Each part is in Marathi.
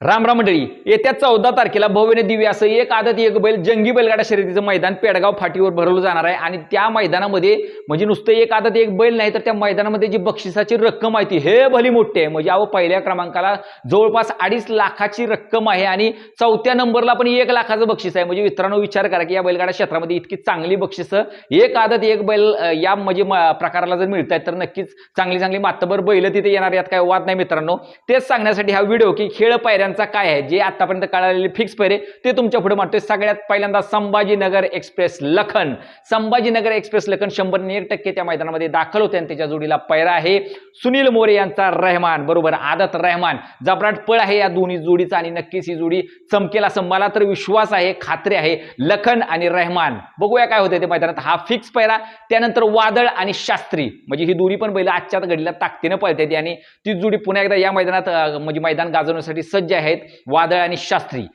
रामराम मंडळी येत्या चौदा तारखेला भव्यने दिव्य असं एक आदत एक बैल जंगी बैलगाडा शर्यतीचं मैदान पेडगाव फाटीवर भरवलं जाणार आहे. आणि त्या मैदानामध्ये म्हणजे नुसतं एक आदत एक बैल नाही तर त्या मैदानामध्ये जी बक्षिसाची रक्कम आहे ती हे भली मोठी आहे. म्हणजे अहो पहिल्या क्रमांकाला जवळपास अडीच लाखाची रक्कम आहे आणि चौथ्या नंबरला पण एक लाखाचं बक्षीस आहे. म्हणजे मित्रांनो विचार करा की या बैलगाडा क्षेत्रामध्ये इतकी चांगली बक्षिसं एक आदत एक बैल या म्हणजे म- प्रकाराला जर मिळत आहेत तर नक्कीच चांगली चांगली मातबर बैल तिथे येणार यात काय वाद नाही मित्रांनो. तेच सांगण्यासाठी हा व्हिडिओ की खेळ पायऱ्या पायऱ्यांचा काय आहे? जे आतापर्यंत कळालेले फिक्स पैरे ते तुमच्यापुढे मांडतोय सगळ्यात पहिल्यांदा संभाजीनगर एक्सप्रेस लखन. संभाजीनगर एक्सप्रेस लखन शंभर एक टक्के त्या मैदानामध्ये दाखल होते आणि त्याच्या जोडीला पैरा आहे. सुनील मोरे यांचा रहमान बरोबर? आदत रहमान. जबराट पळ आहे या दोन्ही जोडीचा आणि नक्कीच ही जोडी चमकेल असं मला तर विश्वास आहे खात्री आहे. लखन आणि रहमान. बघूया काय होते ते मैदानात. हा फिक्स पैरा त्यानंतर वादळ आणि शास्त्री. म्हणजे ही दोन्ही पण पहिला आजच्या घडीला ताकदीनं पळते आणि ती जोडी पुन्हा एकदा या मैदानात म्हणजे मैदान गाजवण्यासाठी सज्ज आहेत वादळ आणि शास्त्री.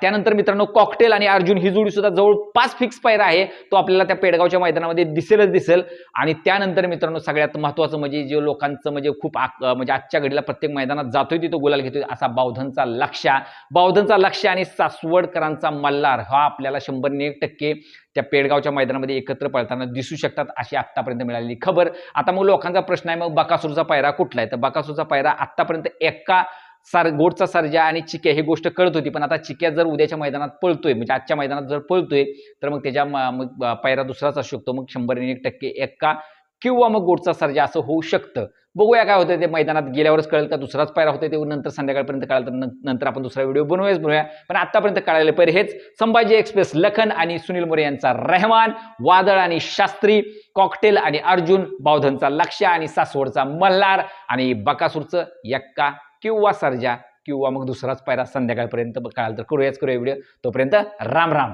त्यानंतर मित्रांनो कॉकटेल आणि अर्जुन ही जोडी सुद्धा जवळपास फिक्स पायरा आहे. तो आपल्याला त्या पेडगावच्या मैदानामध्ये दिसेलच दिसेल. आणि त्यानंतर मित्रांनो सगळ्यात महत्त्वाचं म्हणजे जे लोकांचं म्हणजे खूप म्हणजे आजच्या घडीला प्रत्येक मैदानात जातोय तिथं गुलाल घेतोय असा बावधनचा लक्ष बावधनचा लक्ष आणि सासवडकरांचा मल्हार हा आपल्याला शंभर एक टक्के त्या पेडगावच्या मैदानामध्ये एकत्र पळताना दिसू शकतात अशी आत्तापर्यंत मिळालेली खबर. आता मग लोकांचा प्रश्न आहे मग बकासूरचा पायरा कुठला आहे? तर बकासूरचा पायरा आत्तापर्यंत एका सार गोडचा सर्जा आणि चिक्या ही गोष्ट कळत होती. पण आता चिक्या जर उद्याच्या मैदानात पळतोय म्हणजे आजच्या मैदानात जर पळतोय तर मग त्याच्या मग पायरा दुसराच असू शकतो. मग शंभर एक टक्के एक्का किंवा मग गोडचा सर्जा असं होऊ शकतं. बघूया काय होतं ते मैदानात गेल्यावरच कळेल का दुसराच पायरा होते ते नंतर संध्याकाळपर्यंत कळाल तर नंतर आपण दुसरा व्हिडिओ बनवूयाच बनवूया. पण आतापर्यंत कळायला पहिले हेच संभाजी एक्सप्रेस लखन आणि सुनील मोरे यांचा रहमान वादळ आणि शास्त्री कॉकटेल आणि अर्जुन बावधनचा लक्ष्य आणि सासवडचा मल्हार आणि बकासूरचं यक्का किंवा सर्जा किंवा मग दुसराच पायरा संध्याकाळपर्यंत कळाल तर करूयाच करूया व्हिडिओ तोपर्यंत राम राम.